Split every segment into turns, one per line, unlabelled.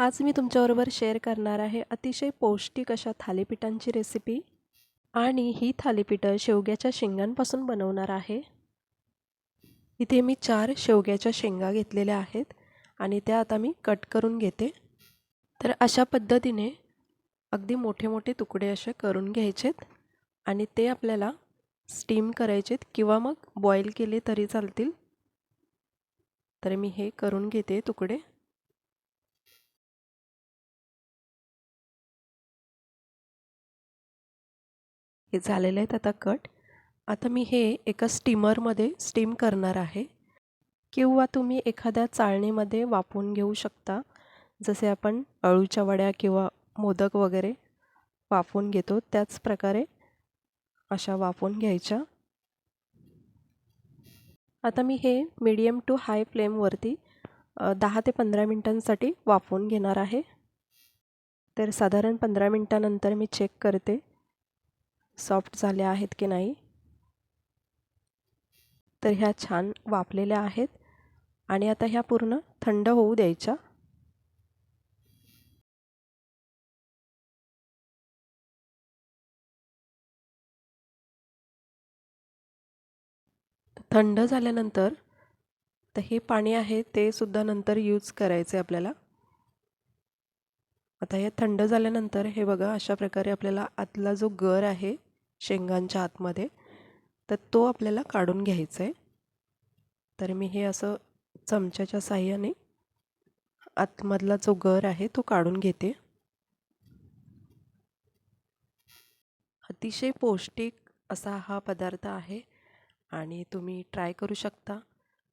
आज मी तुमच्याबरोबर शेअर करणार आहे अतिशय पौष्टिक अशा थालीपीठांची रेसिपी आणि ही थालीपीठं शेवग्याच्या शेंगांपासून बनवणार आहे. इथे मी चार शेवग्याच्या शेंगा घेतलेल्या आहेत आणि त्या आता मी कट करून घेते. तर अशा पद्धतीने अगदी मोठे मोठे तुकडे असे करून घ्यायचेत आणि ते आपल्याला स्टीम करायचेत किंवा मग बॉईल केले तरी चालतील. तर मी हे करून घेते तुकडे. हे झालेले आहेत आता कट. आता मी हे एका स्टीमरमध्ये स्टीम करणार आहे. किंवा तुम्ही एखाद्या चाळणीमध्ये वापरून घेऊ शकता. जसे आपण अळूच्या वड्या किंवा मोदक वगैरे वाफवून घेतो त्याच प्रकारे अशा वाफवून घ्यायच्या. आता मी हे मीडियम टू हाय फ्लेमवरती दहा ते पंधरा मिनटांसाठी वाफवून घेणार आहे. तर साधारण पंधरा मिनटानंतर मी चेक करते. सॉफ्ट झाल्या आहेत की नाही? तर ह्या छान वाफलेल्या आहेत. आणि आता ह्या पूर्ण थंड होऊ द्यायच्या. थंड झाल्यानंतर तर हे पाणी आहे ते सुद्धा नंतर यूज करायचे आपल्याला. आता हे थंड झाल्यानंतर हे बघा अशा प्रकारे आपल्याला आतला जो गर आहे शेंगांच्या आतमध्ये तर तो आपल्याला काढून घ्यायचा आहे. तर मी हे असं चमच्याच्या साह्याने आतमधला जो गर आहे तो काढून घेते. अतिशय पौष्टिक असा हा पदार्थ आहे आणि तुम्ही ट्राय करू शकता.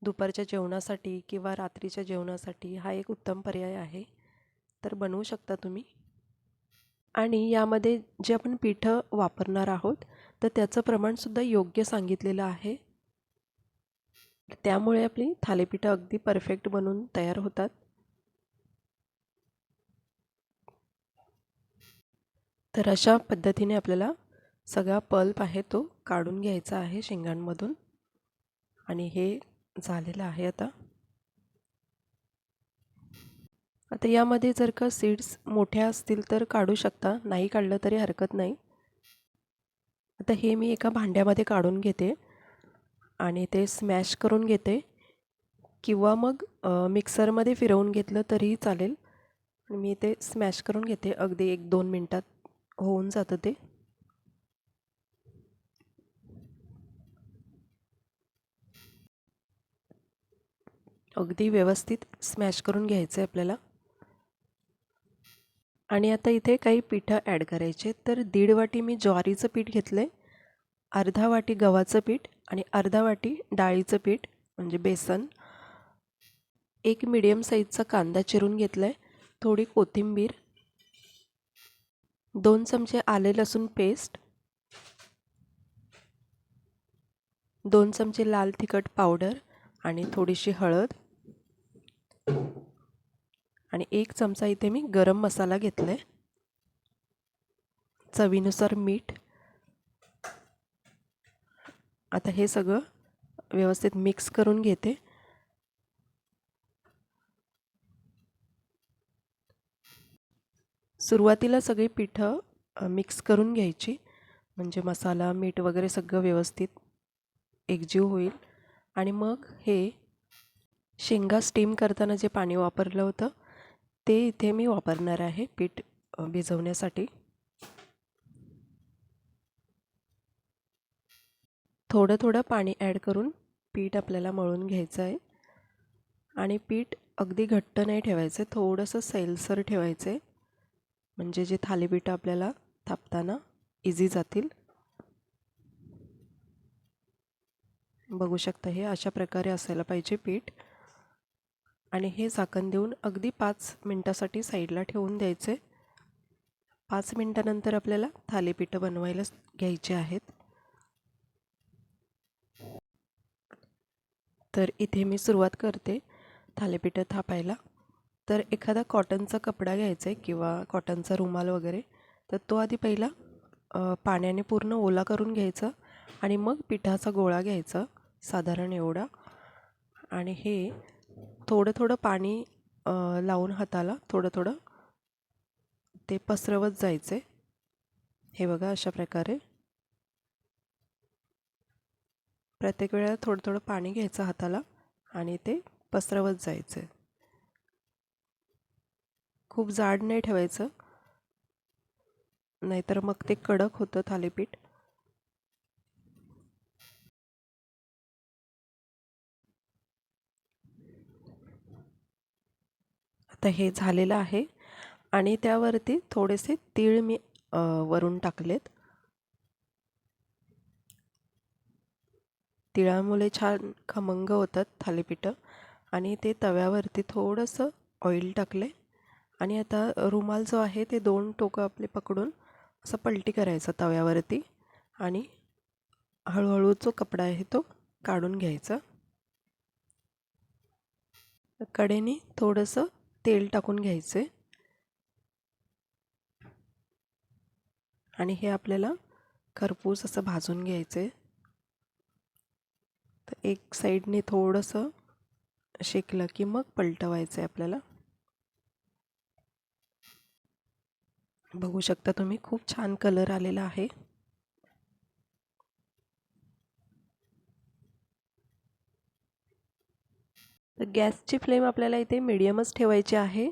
दुपारच्या जेवणासाठी किंवा रात्रीच्या जेवणासाठी हा एक उत्तम पर्याय आहे. तर बनवू शकता तुम्ही. आणि यामध्ये जे आपण पिठं वापरणार आहोत तर त्याचं प्रमाणसुद्धा योग्य सांगितलेलं आहे. त्यामुळे आपली थालीपीठं अगदी परफेक्ट बनून तयार होतात. तर अशा पद्धतीने आपल्याला सगळा पल्प आहे तो काढून घ्यायचा आहे शेंगांमधून. आणि हे झालेलं आहे आता. आता यामध्ये जर का सीड्स मोठ्या असतील तर काढू शकता. नाही काढलं तरी हरकत नाही. आता हे मी एका भांड्यामध्ये काढून घेते आणि ते स्मॅश करून घेते. किंवा मग मिक्सरमध्ये फिरवून घेतलं तरीही चालेल. मी ते स्मॅश करून घेते. अगदी एक दोन मिनटात होऊन जातं ते. अगदी व्यवस्थित स्मॅश करून घ्यायचं आहे आपल्याला. आणि आता इथे काही पिठं ॲड करायचे. तर दीड वाटी मी ज्वारीचं पीठ घेतलं आहे अर्धा वाटी गव्हाचं पीठ आणि अर्धा वाटी डाळीचं पीठ म्हणजे बेसन. एक मिडियम साईजचा कांदा चिरून घेतला आहे थोडी कोथिंबीर. दोन चमचे आले लसूण पेस्ट दोन चमचे लाल तिखट पावडर आणि थोडीशी हळद. आणि एक चमचा इथे मी गरम मसाला घेतला आहे चवीनुसार मीठ. आता हे सगळं व्यवस्थित मिक्स करून घेते. सुरुवातीला सगळी पिठं मिक्स करून घ्यायची. म्हणजे मसाला मीठ वगैरे सगळं व्यवस्थित एकजीव होईल. आणि मग हे शेंगा स्टीम करताना जे पाणी वापरलं होतं ते इथे मी वापरणार आहे पीठ भिजवण्यासाठी. थोडं थोडं पाणी ॲड करून पीठ आपल्याला मळून घ्यायचं आहे. आणि पीठ अगदी घट्ट नाही ठेवायचं आहे थोडंसं सैलसर ठेवायचं आहे. म्हणजे जे थालीपीठं आपल्याला थापताना इझी जातील. बघू शकता हे अशा प्रकारे असायला पाहिजे पीठ. आणि हे झाकण देऊन अगदी पाच मिनटासाठी साईडला ठेवून द्यायचे. पाच मिनटानंतर आपल्याला थालीपीठं बनवायला घ्यायचे आहेत. तर इथे मी सुरुवात करते थालीपीठं थापायला. तर एखादा कॉटनचा कपडा घ्यायचा आहे किंवा कॉटनचा रुमाल वगैरे तर तो आधी पहिला पाण्याने पूर्ण ओला करून घ्यायचा आणि मग पिठाचा गोळा घ्यायचा साधारण एवढा. आणि हे थोडं थोडं पाणी लावून हाताला थोडं थोडं ते पसरवत जायचे. हे बघा अशा प्रकारे. प्रत्येक वेळेला थोडं थोडं पाणी घ्यायचं हाताला आणि ते पसरवत जायचं. खूप जाड नाही ठेवायचं. नाहीतर मग ते कडक होतं थालीपीठ. हे झालेलं आहे. आणि त्यावरती थोडेसे तीळ मी वरून टाकलेत. तिळामुळे छान खमंग होतात थालीपीठं. आणि ते तव्यावरती थोडंसं ऑइल टाकले. आणि आता रुमाल जो आहे ते दोन टोकं आपले पकडून असं पलटी करायचं तव्यावरती. आणि हळूहळू जो कपडा आहे तो काढून घ्यायचा. कडेने थोडंसं तेल टाकून घ्यायचे. आणि हे आपल्याला खरपूस असं भाजून घ्यायचे. तर एक साईडने थोडंसं शेकलं की मग पलटवायचं आहे आपल्याला. बघू शकता तुम्ही खूप छान कलर आलेला आहे. तर गॅसची फ्लेम आपल्याला इथे मिडियमच ठेवायची आहे.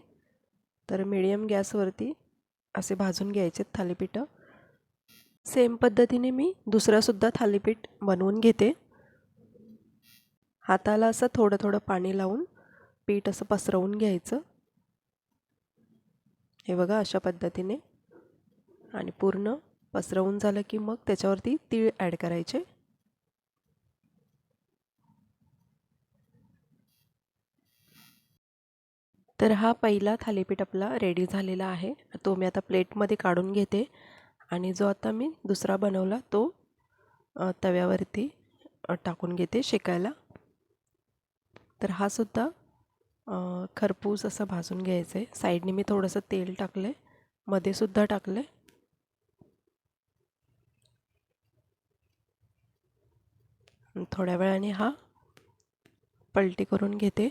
तर मिडियम गॅसवरती असे भाजून घ्यायचे थालीपीठं. सेम पद्धतीने मी दुसरंसुद्धा थालीपीठ बनवून घेते. हाताला असं थोडं थोडं पाणी लावून पीठ असं पसरवून घ्यायचं. हे बघा अशा पद्धतीने. आणि पूर्ण पसरवून झालं की मग त्याच्यावरती तीळ ॲड करायचे. तर हा पहिला थालीपीठ आपला रेडी झालेला आहे. तो मी आता प्लेटमध्ये काढून घेते. आणि जो आता मी दुसरा बनवला तो तव्यावरती टाकून घेते शेकायला. तर हा सुद्धा खरपूस असं भाजून घ्यायचं आहे. साईडने मी थोडंसं तेल टाकले मध्ये सुद्धा टाकले थोड्या वेळाने हा पलटी करून घेते.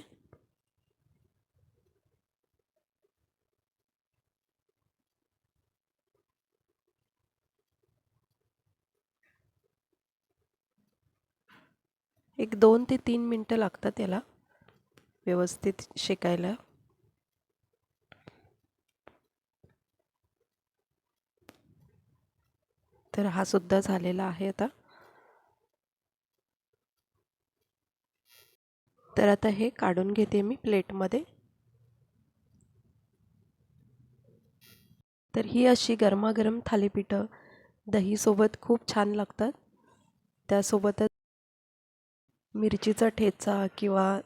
एक दोन ते तीन मिनटं लागतात याला. व्यवस्थित शेकायला. तर हा सुद्धा झालेला आहे आता. तर आता हे काढून घेते मी प्लेटमध्ये. तर ही अशी गरमागरम थालीपीठं दहीसोबत खूप छान लागतात. त्यासोबतच मिरचीचा ठेचा किंवा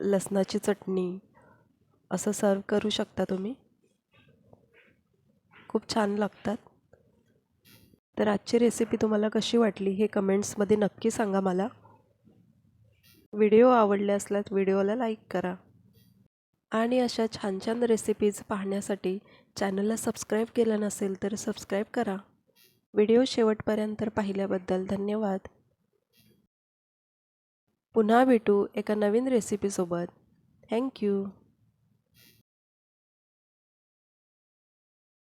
लसणाची चटणी असं सर्व करू शकता तुम्ही. खूप छान लागतात. तर आजची रेसिपी तुम्हाला कशी वाटली हे कमेंट्समध्ये नक्की सांगा मला. व्हिडिओ आवडले असल्यास व्हिडिओला लाईक करा. आणि अशा छान छान रेसिपीज पाहण्यासाठी चॅनलला सबस्क्राईब केलं नसेल तर सबस्क्राईब करा. व्हिडिओ शेवटपर्यंत पाहिल्याबद्दल धन्यवाद. पुन्हा भेटू एका नवीन रेसिपीसोबत थँक्यू